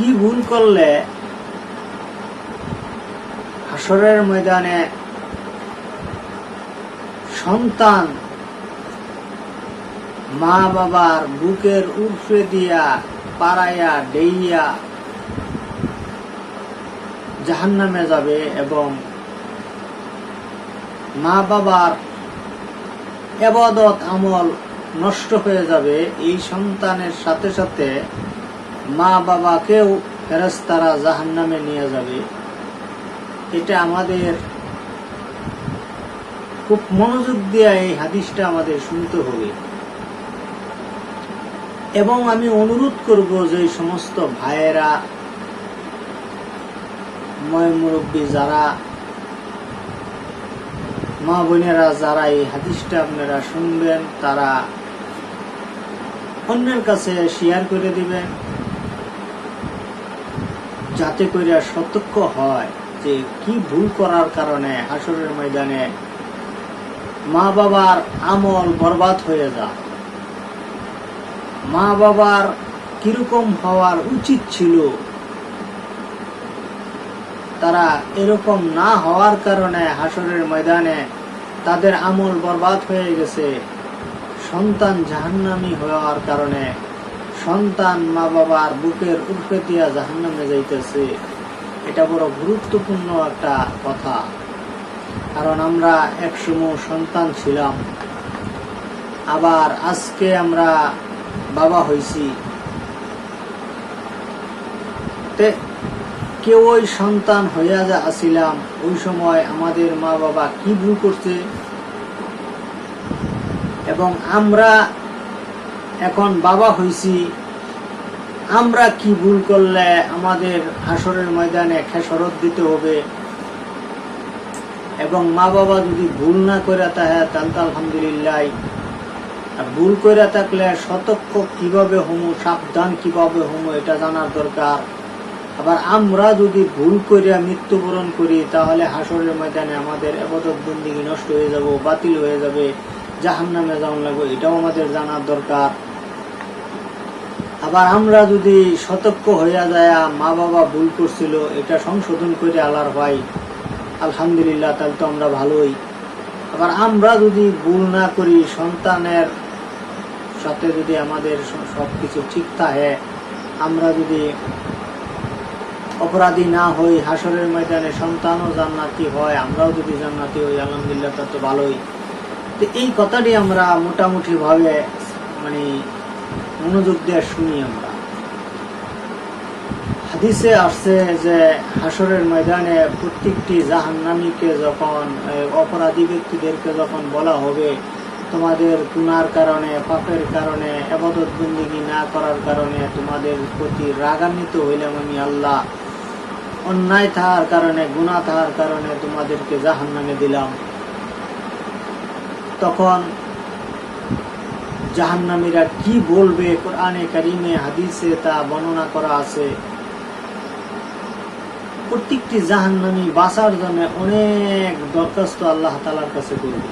কি ভুল করলে হাসরের ময়দানে সন্তান মা বাবার বুকের উর্ফে দিয়া পাড়াইয়া, ডেইয়া জাহান্নামে যাবে এবং মা বাবার এবাদত আমল নষ্ট হয়ে যাবে, এই সন্তানের সাথে সাথে মা বাবাকেও ফেরেস্তারা জাহান্নামে নিয়ে যাবে। এটা আমাদের খুব মনোযোগ দিয়ে এই হাদিসটা আমাদের শুনতে হবে। এবং আমি অনুরোধ করব যে সমস্ত ভাইয়েরা, ময় মুরব্বী যারা, মা বোনেরা যারা এই হাদিসটা আপনারা শুনবেন, তারা অন্যের কাছে শেয়ার করে দিবেন। যাতে করে সতর্ক হয় যে কি ভুল করার কারণে হাসরের ময়দানে মা বাবার আমল বরবাদ হয়ে যায়। মা বাবার কীরকম হওয়ার উচিত ছিল, তারা এরকম না হওয়ার কারণে হাসরের ময়দানে তাদের আমল বরবাদ হয়ে গেছে। সন্তান জাহান্নামি হওয়ার কারণে সন্তান মা বাবার বুকের উর্ফে দিয়া জাহান্নামে যাইতেছে। এটা বড় গুরুত্বপূর্ণ একটা কথা। কারণ আমরা একসময় সন্তান ছিলাম। আবার আজকে আমরা বাবা হইছি। তে কেউ ওই সন্তান হইয়া যা আসিলাম, ওই সময় আমাদের মা বাবা কি ভুল করছে? এবং আমরা এখন বাবা হইছি, আমরা কি ভুল করলে আমাদের হাসরের ময়দানে খেসরত দিতে হবে? এবং মা বাবা যদি ভুল না করে তাহে তাহলে তো আলহামদুলিল্লাহ। আর ভুল করে থাকলে সতর্ক কীভাবে হমু, সাবধান কীভাবে হমু, এটা জানার দরকার। আবার আমরা যদি ভুল করিয়া মৃত্যুবরণ করি, তাহলে হাসরের ময়দানে আমাদের এবাদত বন্দিগি নষ্ট হয়ে যাব, বাতিল হয়ে যাবে জাহান নামে যেমন লাগবে, এটাও আমাদের জানার দরকার। আবার আমরা যদি সতর্ক হইয়া যায় মা বাবা ভুল করছিল, এটা সংশোধন করে আলার ভাই আলহামদুলিল্লাহ, তাহলে তো আমরা ভালোই। আবার আমরা যদি ভুল না করি, সন্তানের সাথে যদি আমাদের সব কিছু ঠিক থাকে, আমরা যদি অপরাধী না হই হাসরের ময়দানে সন্তানও জান্নাতি হয়, আমরাও যদি জান্নাতি হই, আলহামদুলিল্লাহ তার তো ভালোই। তো এই কথাটি আমরা মোটামুটিভাবে মানে মনোযোগ দিয়ে শুনি আমরা। হাদিসে আসছে যে হাসরের ময়দানে প্রত্যেকটি জাহান্নামীকে যখন অপরাধী ব্যক্তিদেরকে যখন বলা হবে, তোমাদের গুনার কারণে, পাপের কারণে, আবাদত বন্দিগি না করার কারণে তোমাদের প্রতি রাগান্বিত হইলাম আমি আল্লাহ। অন্যায় থাকার কারণে গুণা থাকার কারণে তোমাদেরকে জাহান্নামে দিলাম। তখন জাহান্নামীরা কি বলবে? কোরআনে কারিমে, হাদিসে তা বর্ণনা করা আছে। প্রত্যেকটি জাহান্নামী বাঁচার জন্য অনেক দরখাস্ত আল্লাহ তালার কাছে করবে।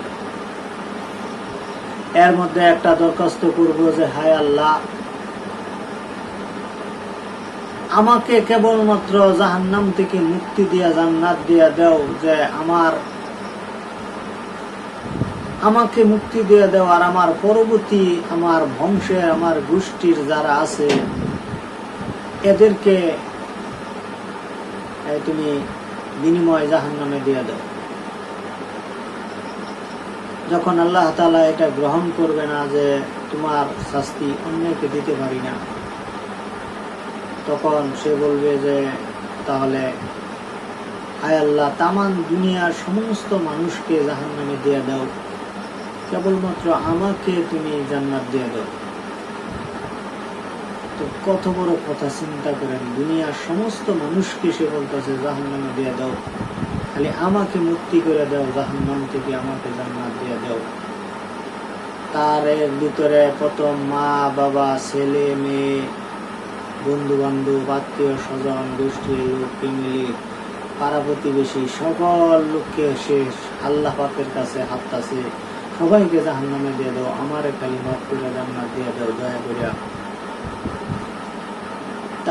এর মধ্যে একটা দরখাস্ত করব যে, হায় আল্লাহ, আমাকে কেবলমাত্র জাহান্নাম থেকে মুক্তি দিয়া, জান্নাত দিয়া দেও যে, আমার আমাকে মুক্তি দিয়ে দাও আর আমার পরবর্তী আমার বংশে, আমার গোষ্ঠীর যারা আছে, এদেরকে তুমি বিনিময় জাহান নামে দিয়ে দাও। যখন আল্লাহ তালা এটা গ্রহণ করবে না যে তোমার শাস্তি অন্যকে দিতে পারি না, তখন সে বলবে যে তাহলে হায় আল্লাহ তামান দুনিয়ার সমস্ত মানুষকে জাহান নামে দিয়ে দাও। কেবলমাত্র আমাকে তুমি জান্নাত দিয়ে দাও। তো কত বড় কথা চিন্তা করেন, দুনিয়ার সমস্ত মানুষকে সে বলতেছে, জাহান্নামে দিয়ে দাও। খালি আমাকে মুক্তি করে দাও, জাহান্নাম থেকে আমাকে জান্নাত দিয়ে দাও। তার ভিতরে প্রথম মা, বাবা, ছেলে, মেয়ে বন্ধু বান্ধব আত্মীয় স্বজন গোষ্ঠীর লোক, ফ্যামিলি, পাড়া প্রতিবেশী, সকল লোককে সে আল্লাহ পাকের কাছে হাততাছে সবাইকে জাহান্নামে দিয়ে দাও। আমারে খালি মাফ করে জান্নাত দিয়ে দাও, দয়া করিয়া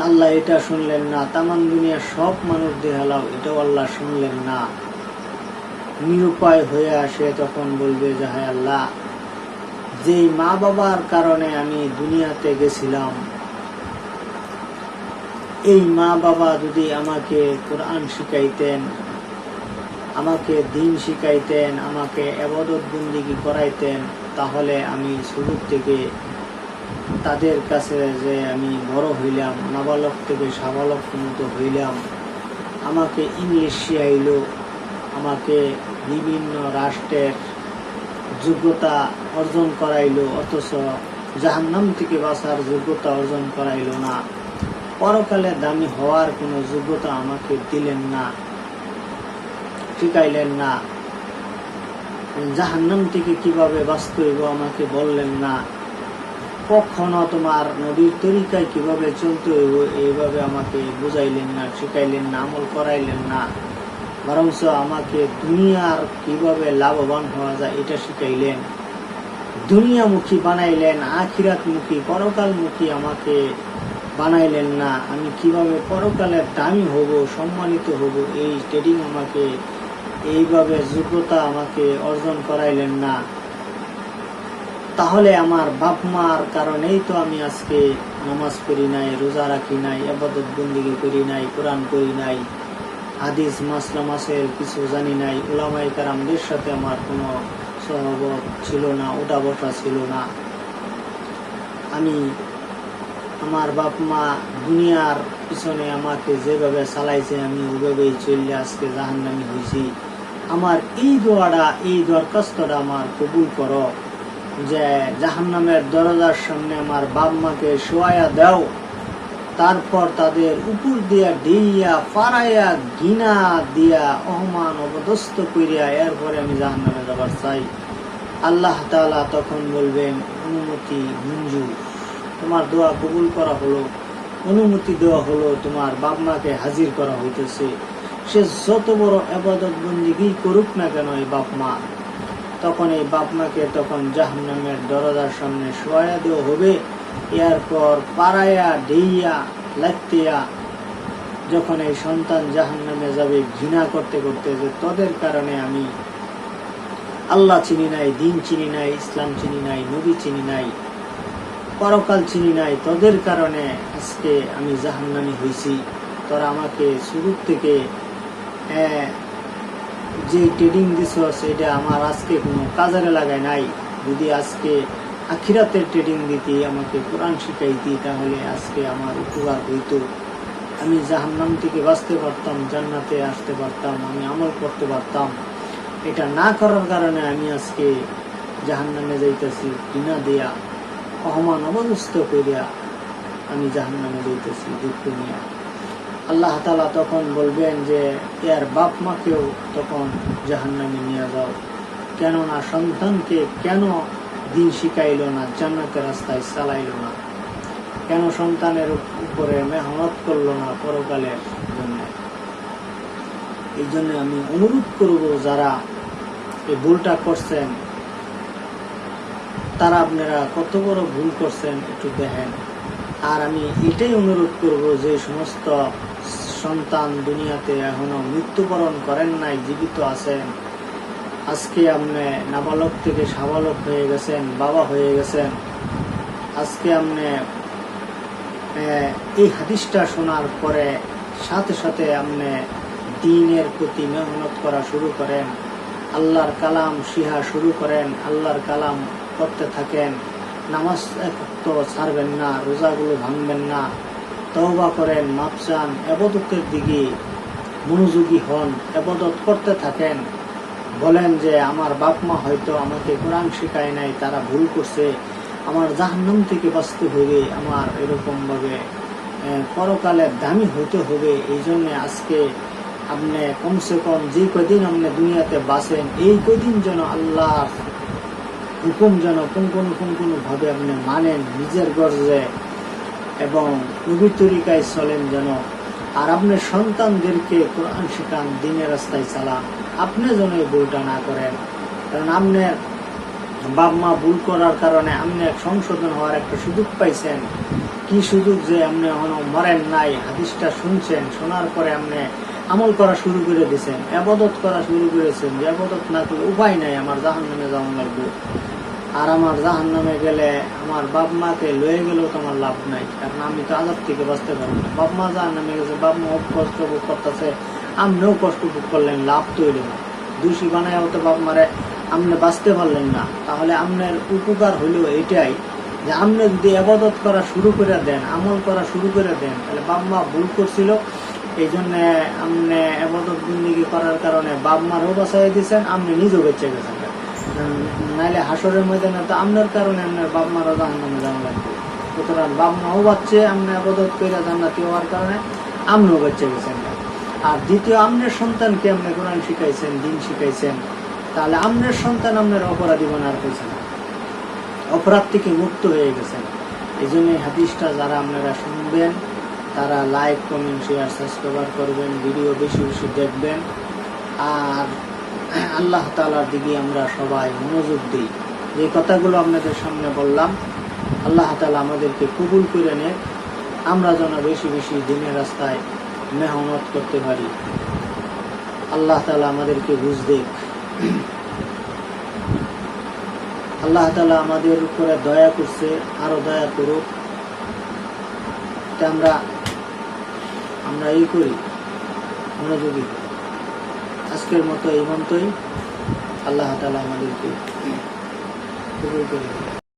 আল্লাহ এটা শুনলেন না। তামান দুনিয়ার সব মানুষ দেখালাও এটাও আল্লাহ শুনলেন না। নিরুপায় হয়ে আসে তখন বলবে যে, হায় আল্লাহ, যেই মা বাবার কারণে আমি দুনিয়াতে গেছিলাম, এই মা বাবা যদি আমাকে কোরআন শিখাইতেন আমাকে দিন শিখাইতেন, আমাকে এবাদত বন্দিগি করাইতেন, তাহলে আমি শুরু থেকে তাদের কাছে যে আমি বড় হইলাম, নাবালক থেকে সাবালক পর্যন্ত হইলাম। আমাকে ইংলিশ শিখাইল আমাকে বিভিন্ন রাষ্ট্রের যোগ্যতা অর্জন করাইল, অথচ জাহান্নাম থেকে বাঁচার যোগ্যতা অর্জন করাইল না। পরকালে দামি হওয়ার কোনো যোগ্যতা আমাকে দিলেন না। শিখাইলেন না। জাহান্নাম থেকে কীভাবে বাঁচতে হইব আমাকে বললেন না। কখনো তোমার নদীর তরিকায় কীভাবে চলতে হইব এইভাবে আমাকে বুঝাইলেন না, শিখাইলেন না, আমল করাইলেন না। বরঞ্চ আমাকে দুনিয়ার কীভাবে লাভবান হওয়া যায় এটা শিখাইলেন। দুনিয়ামুখী বানাইলেন, আখিরাতমুখী, পরকালমুখী আমাকে বানাইলেন না। আমি কীভাবে পরকালের দামি হব, সম্মানিত হব, এই ট্রেডিং আমাকে এইভাবে যোগ্যতা আমাকে অর্জন করাইলেন না। তাহলে আমার বাপ মার কারণেই তো আমি আজকে নামাজ পড়ি নাই, রোজা রাখি নাই, আবাদত বন্দিগি করি নাই, কোরআন করি নাই, হাদিস, মাসলা, মাসের কিছু জানি নাই ওলামাই কারামদের সাথে আমার কোনো সহবত ছিল না ওটা বসা ছিল না। আমি আমার বাপ মা দুনিয়ার পিছনে আমাকে যেভাবে চালাইছে, আমি ওইভাবেই চললে আজকে জাহান্নামি হয়েছি আমার এই দোয়াটা, এই দরখাস্তটা আমার কবুল করো, যে জাহান্নামের দরজার সামনে আমার বাপ মাকে শোয়াইয়া দাও, তারপর তাদের উপর দিয়া ডিয়া ফারাইয়া গিনা দিয়া অহমান অবদস্ত করিয়া এরপরে আমি জাহান্নামে যাবার চাই। আল্লাহ তাআলা তখন বলবেন, অনুমতি মঞ্জুর। তোমার দোয়া কবুল করা হলো, অনুমতি দেওয়া হলো, তোমার বাপ মাকে হাজির করা হইতেছে। সে যত বড় আবাদত বন্দিগি করুক না কেন এই বাপ মা, তখন এই বাপ মাকে তখন জাহান্নামের দরজার সামনে শোয়া দেওয়া হবে। এরপর পাড়াইয়া, ডেইয়া লাত্তিয়া যখন এই সন্তান জাহান নামে যাবে, ঘৃণা করতে করতে যে তোদের কারণে আমি আল্লাহ চিনি নাই, দিন চিনি নাই, ইসলাম চিনি নাই, নবী চিনি নাই, পরকাল চিনি নাই, তোদের কারণে আজকে আমি জাহান্নামি হয়েছি তোরা আমাকে শুরু থেকে যে ট্রেডিং দিছ, সেটা আমার আজকে কোনো কাজারে লাগায় নাই। যদি আজকে আখিরাতের ট্রেডিং দিতে, আমাকে কোরআন শিখাইতি, তাহলে আজকে আমার উপকার হইতো। আমি জাহান্নাম থেকে বাঁচতে পারতাম, জান্নাতে আসতে পারতাম, আমি আমল করতে পারতাম। এটা না করার কারণে আমি আজকে জাহান্নামে যাইতেছি, ঘৃণা দেয়া অহমান অবদস্ত করিয়া আমি জাহান্নামে যাইতেছি, দুঃখ নিয়ে। আল্লাহ তালা তখন বলবেন যে, এর বাপ মাকেও তখন জাহান্নামে নিয়ে যাও। কেননা সন্তানকে কেন দিন শিখাইল না, জান্নাতের রাস্তায় চালাইল না? কেন সন্তানের উপরে মেহনত করল না পরকালের জন্য? এই জন্য আমি অনুরোধ করব যারা এই ভুলটা করছেন, তারা আপনারা কত বড় ভুল করছেন একটু দেখেন। আর আমি এটাই অনুরোধ করব যে সমস্ত সন্তান দুনিয়াতে এখনও মৃত্যুবরণ করেন নাই, জীবিত আছেন। আজকে আপনি নাবালক থেকে সাবালক হয়ে গেছেন, বাবা হয়ে গেছেন। আজকে আপনি এই হাদিসটা শোনার পরে সাথে সাথে আপনি দিনের প্রতি মেহনত করা শুরু করেন। আল্লাহর কালাম শিহা শুরু করেন, আল্লাহর কালাম করতে থাকেন। নামাজ এক তো ছাড়বেন না, রোজাগুলো ভাঙবেন না, তওবা করেন মাপ চান, এবাদতের দিকে মনোযোগী হন, এবাদত করতে থাকেন। বলেন যে, আমার বাপ মা হয়তো আমাকে কোরআন শেখায় নাই, তারা ভুল করছে, আমার জাহান্নাম থেকে বাঁচতে হবে, আমার এরকমভাবে পরকালে দামি হতে হবে এই জন্য আজকে আপনি কমসে কম যে কদিন আপনি দুনিয়াতে বাঁচেন, এই কদিন যেন আল্লাহ হুকুম যেন কোন কোন কোন ভাবে আপনি মানেন, নিজের গর্জে এবং নবীর তরিকায় চলেন যেন। আর আপনার সন্তানদেরকে কোরআন শেখান, দিনের রাস্তায় চালান। আপনি যেন এই ভুলটা না করেন। কারণ আপনার বাপ মা ভুল করার কারণে আপনি এক সংশোধন হওয়ার একটা সুযোগ পাইছেন। কি সুযোগ যে আপনি এখনও মরেন নাই, হাদিসটা শুনছেন, শোনার পরে আপনি আমল করা শুরু করে দিয়েছেন আবাদত করা শুরু করেছেন, যে আবাদত না করলে উপায় নাই, আমার জাহান নামে যাওয়া লাগবে। আর আমার জাহান নামে গেলে আমার বাপ মাকে লয়ে গেলেও তো আমার লাভ নাই, কারণ আমি তো আজাদ থেকে বাঁচতে পারব না। বাপ মা জাহান নামে গেছে, বাপ মা কষ্ট ভোগ করতেছে আপনিও কষ্ট ভোগ করলেন, লাভ তো হইল না। দোষী বানায় হতে বাপ মারে আপনি বাঁচতে পারলেন না। তাহলে আপনার উপকার হইল এটাই যে আপনি যদি আবাদত করা শুরু করে দেন, আমল করা শুরু করে দেন, তাহলে বাপ মা ভুল করছিল। এই জন্য আপনি আবাদত বন্দিগি করার কারণে বাপ মারও বাঁচাই দিয়েছেন আপনি নিজেও বেঁচে গেছেন। নাইলে হাসরের ময়দানে তো আপনার কারণে আপনার বাপ মারও জাহান নামে যাওয়া লাগবে। সুতরাং বাপ মাও বাচ্চে আপনি আবাদত করে জান্নাতি হওয়ার কারণে আপনিও বেঁচে গেছেন আর দ্বিতীয় আপনার সন্তানকে আপনি কোরআন শিখাইছেন, দিন শিখাইছেন, তাহলে আপনার সন্তান আপনার অপরাধী বানার হয়েছে না। অপরাধ থেকে মুক্ত হয়ে গেছেন। এই জন্য হাদিসটা যারা আপনারা শুনবেন, তারা লাইক, কমেন্ট শেয়ার সাবস্ক্রাইবার করবেন, ভিডিও বেশি বেশি দেখবেন। আর আল্লাহ তালার দিকে আমরা সবাই মনোযোগ দিই। যে কথাগুলো আপনাদের সামনে বললাম, আল্লাহ তালা আমাদেরকে কবুল করে নেন আমরা যেন বেশি বেশি দিনের রাস্তায় মেহনত করতে পারি। আল্লাহ তালা আমাদেরকে বুঝ দেখ আল্লাহ তালা আমাদের উপরে দয়া করছে, আরও দয়া করুক। আমরা আমরা এই করি। মনোযোগী। আজকের মতো এই মন্তই আল্লাহ তালা আমাদেরকে কবুল করে।